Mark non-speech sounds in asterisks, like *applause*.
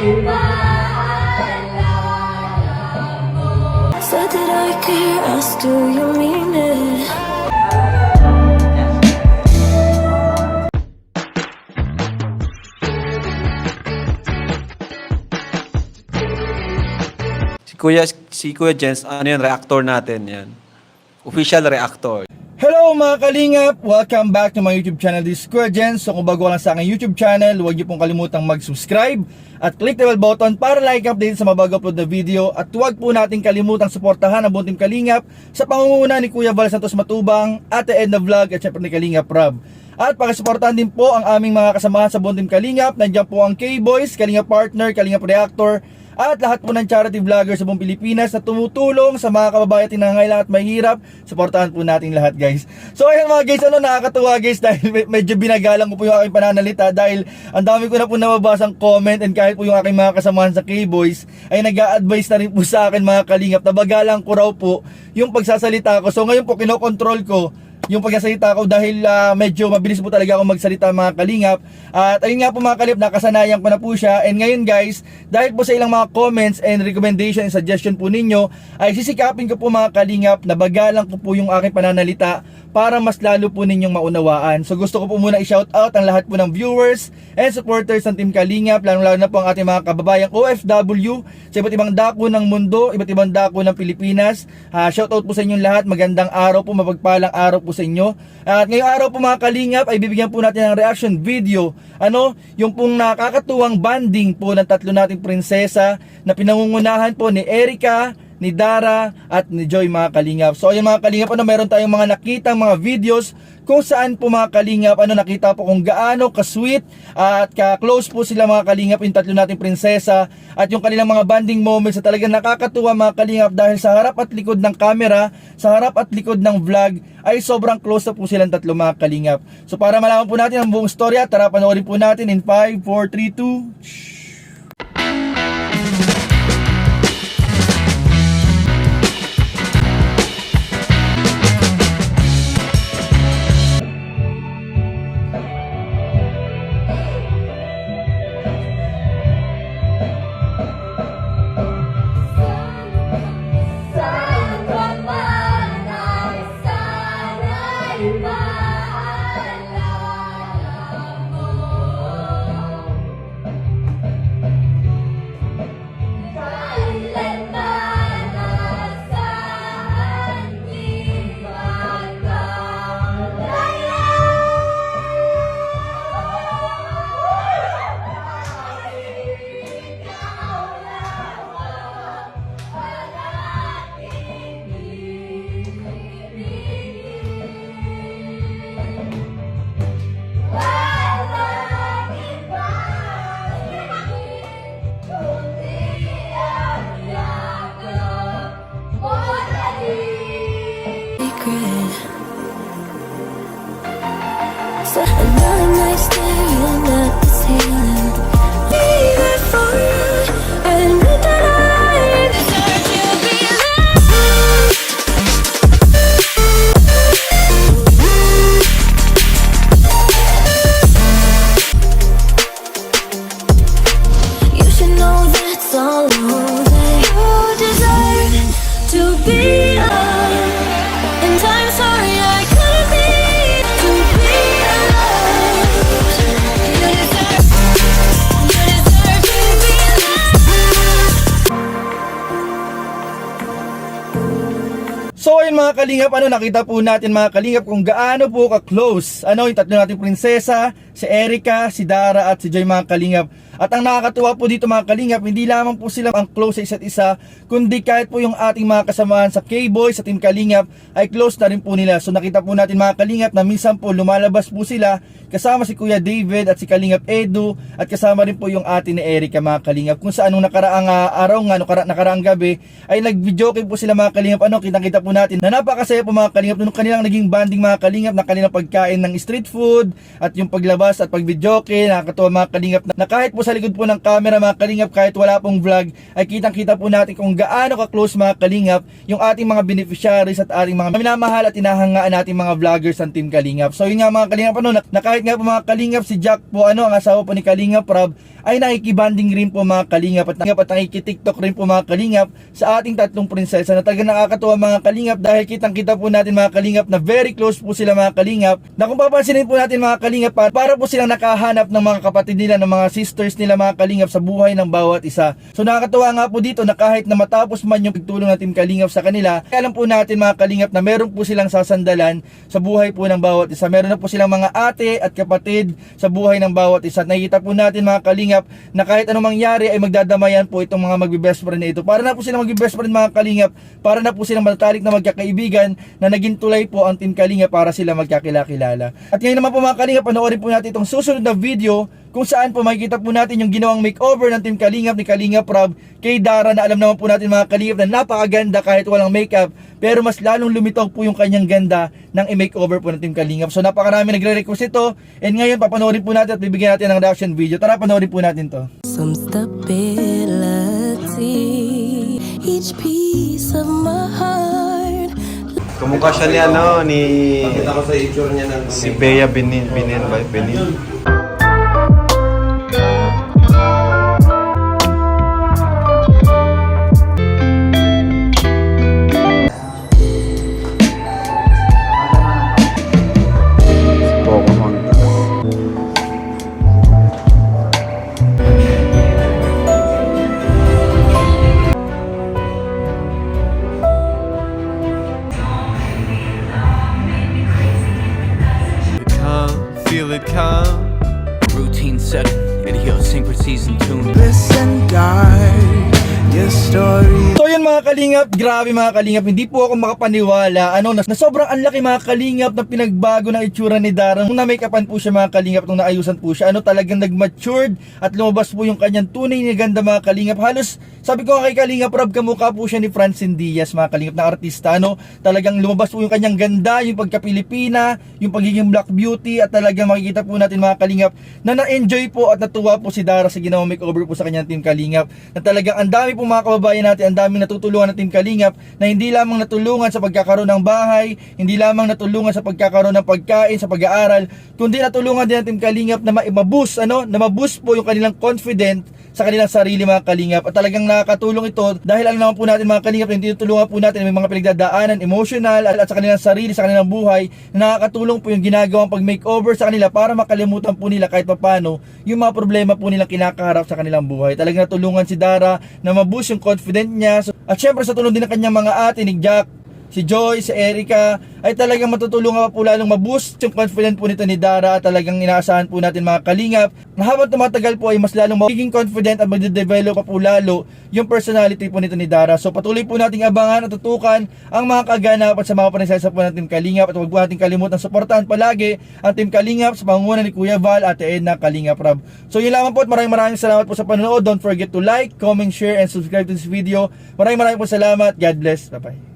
Said that I care, asked do you mean it? Si Kuya, si Kuya Jens, ano yun, reactor natin yan. Official reactor. Mga kalingap! Welcome back to my YouTube channel, this is Kuya. So kung bago lang sa aking YouTube channel, huwag niyo pong kalimutang mag-subscribe at click the bell button para like update sa mabago upload na video at huwag po natin kalimutang suportahan ang buong team Kalingap sa pangunguna ni Kuya Val Santos Matubang, Ate Edna Vlog at syempre ni Kalingap Rob. At pakisuportahan din po ang aming mga kasamahan sa buong team Kalingap. Nandiyan po ang K-Boys, Kalingap Partner, Kalingap Reactor, at lahat po ng charity vlogger sa buong Pilipinas na tumutulong sa mga kababayan tinangailangan at mahirap. Suportahan po natin lahat guys. So ayun mga guys, ano nakakatuwa guys *laughs* dahil me- medyo binagalang ko po yung aking pananalita dahil ang dami ko na po nababasang comment and kahit po yung aking mga kasamahan sa K-Boys ay nag advise na rin po sa akin mga kalingap na bagalang ko raw po yung pagsasalita ko. So ngayon po kinokontrol ko yung pagsasalita ko dahil ah, medyo mabilis po talaga ako magsalita mga kalingap. At ayun nga po mga kalip, nakasanayan ko na po siya. And ngayon guys, dahil po sa ilang mga comments and recommendation and suggestion po ninyo, ay sisikapin ko po mga kalingap na bagalang ko po yung aking pananalita para mas lalo po ninyong maunawaan. So gusto ko po muna i-shout out ang lahat po ng viewers and supporters ng Team Kalingap, lalo-lalo na po ang ating mga kababayang OFW sa iba't ibang dako ng mundo, iba't ibang dako ng Pilipinas. Uh, shout out po sa inyong lahat, magandang araw po, mapagpalang araw po sa inyo. At ngayong araw po mga Kalingap ay bibigyan po natin ng reaction video. Ano, yung pong nakakatuwang banding po ng tatlo nating prinsesa na pinangungunahan po ni Erika, ni Dara at ni Joy mga kalingap. So ayun mga kalingap, ano meron tayong mga nakitang mga videos kung saan po mga kalingap, ano nakita po kung gaano ka-sweet at ka-close po sila mga kalingap yung tatlo nating prinsesa at yung kanilang mga banding moments na talagang nakakatuwa mga kalingap dahil sa harap at likod ng camera, sa harap at likod ng vlog ay sobrang close na po silang tatlo mga kalingap. So para malaman po natin ang buong storya, tara panoorin po natin in 5, 4, 3, 2, mga kalingap, ano nakita po natin mga kalingap kung gaano po ka-close. Ano yung tatlo nating prinsesa, si Erika, si Dara at si Joy mga kalingap. At ang nakakatuwa po dito mga kalingap, hindi lamang po sila ang close sa isa't isa, kundi kahit po yung ating mga kasamahan sa K-Boys, sa Team Kalingap, ay close na rin po nila. So nakita po natin mga kalingap na minsan po lumalabas po sila kasama si Kuya David at si Kalingap Edu at kasama rin po yung ate ni Erika mga kalingap. Kung sa anong nakaraang ah, araw nga, nakaraang gabi, ay nag-video po sila mga kalingap. Ano, kitang-kita po natin na napakasaya po mga kalingap nung kanilang naging banding mga kalingap na kanilang pagkain ng street food at yung paglabas at pagvidyoke, nakakatuwa mga kalingap na kahit po sa likod po ng camera mga kalingap, kahit wala pong vlog, ay kitang-kita po natin kung gaano ka-close mga kalingap yung ating mga beneficiaries at ating mga minamahal at inahangaan nating mga vloggers ng Team Kalingap. So yun nga mga kalingap ano, na, na kahit nga po mga kalingap si Jack po ano, ang asawa po ni Kalingap Rob, ay nakikibanding rin po mga kalingap at, at nakikitiktok rin po mga kalingap sa ating tatlong prinsesa na talaga nakakatuwa mga kalingap dahil kitang kita po natin mga kalingap na very close po sila mga kalingap na kung papansinin po natin mga kalingap para, para po silang nakahanap ng mga kapatid nila ng mga sisters nila mga kalingap sa buhay ng bawat isa. So nakakatuwa nga po dito na kahit na matapos man yung pagtulong ng Team Kalingap sa kanila alam po natin mga kalingap na meron po silang sasandalan sa buhay po ng bawat isa. Meron na po silang mga ate at kapatid sa buhay ng bawat isa. Nakikita po natin mga kalingap na kahit anong mangyari ay magdadamayan po itong mga magbe-best friend na ito. Para na po silang magbe-best friend mga kalingap, para na po silang matalik na magkakaibigan na naging tulay po ang Team Kalingap para sila magkakilala-kilala. At ngayon naman po mga kalingap, panoorin po natin itong susunod na video kung saan po makikita po natin yung ginawang makeover ng Team Kalingap ni Kalingap Rob kay Dara na alam naman po natin mga kalingap na napakaganda kahit walang makeup pero mas lalong lumitaw po yung kanyang ganda ng i-makeover po ng Team Kalingap. So napakarami nagre-request ito and ngayon papanoorin po natin at bibigyan natin ng reaction video. Tara panoorin po natin to. Some stability. Each piece of my heart. Kumukha siya ni ano, ni... Pakita ko sa itsura niya ng Si Bea Benin, Benin ba? Benin. Kalingap, grabe mga kalingap, hindi po ako makapaniwala ano, na, na sobrang ang laki mga kalingap na pinagbago ng itsura ni Darang. Nung na-makeupan po siya mga kalingap, nung naayusan po siya, ano talagang nag-matured at lumabas po yung kanyang tunay na ganda mga kalingap. Halos, sabi ko kay Kalingap Rob, kamukha po siya ni Francine Diaz mga kalingap na artista, ano. Talagang lumabas po yung kanyang ganda, yung pagka-Pilipina, yung pagiging black beauty at talagang makikita po natin mga kalingap na na-enjoy po at natuwa po si Dara sa ginawang makeover po sa kanyang team Kalingap. Na talagang ang dami po mga kababayan natin, ang daming natutulungan ng team Kalingap na hindi lamang natulungan sa pagkakaroon ng bahay, hindi lamang natulungan sa pagkakaroon ng pagkain, sa pag-aaral, kundi natulungan din ng team Kalingap na ma-boost, ano, na ma-boost po yung kanilang confident sa kanilang sarili mga kalingap. At talagang nakakatulong ito dahil alam naman po natin mga kalingap na tinutulungan po natin may mga pinagdadaanan emotional at, at sa kanilang sarili sa kanilang buhay na nakakatulong po yung ginagawang pag makeover sa kanila para makalimutan po nila kahit papano yung mga problema po nilang kinakaharap sa kanilang buhay. Talagang natulungan si Dara na ma-boost yung confident niya So, at syempre sa tulong din ng kanyang mga ate ni Jack si Joy, si Erica, ay talagang matutulungan pa po lalong maboost yung confident po nito ni Dara at talagang inaasahan po natin mga kalingap na habang tumatagal po ay mas lalong magiging confident at magde-develop pa po lalo yung personality po nito ni Dara. So patuloy po nating abangan at tutukan ang mga kaganapan sa mga prinsesa po ng Team Kalingap at huwag po nating kalimutan suportahan palagi ang Team Kalingap sa pangunguna ni Kuya Val at Edna Kalingap Rab. So yun lamang po at maraming maraming salamat po sa panonood. Don't forget to like, comment, share, and subscribe to this video. Maraming maraming po salamat. God bless. Bye-bye.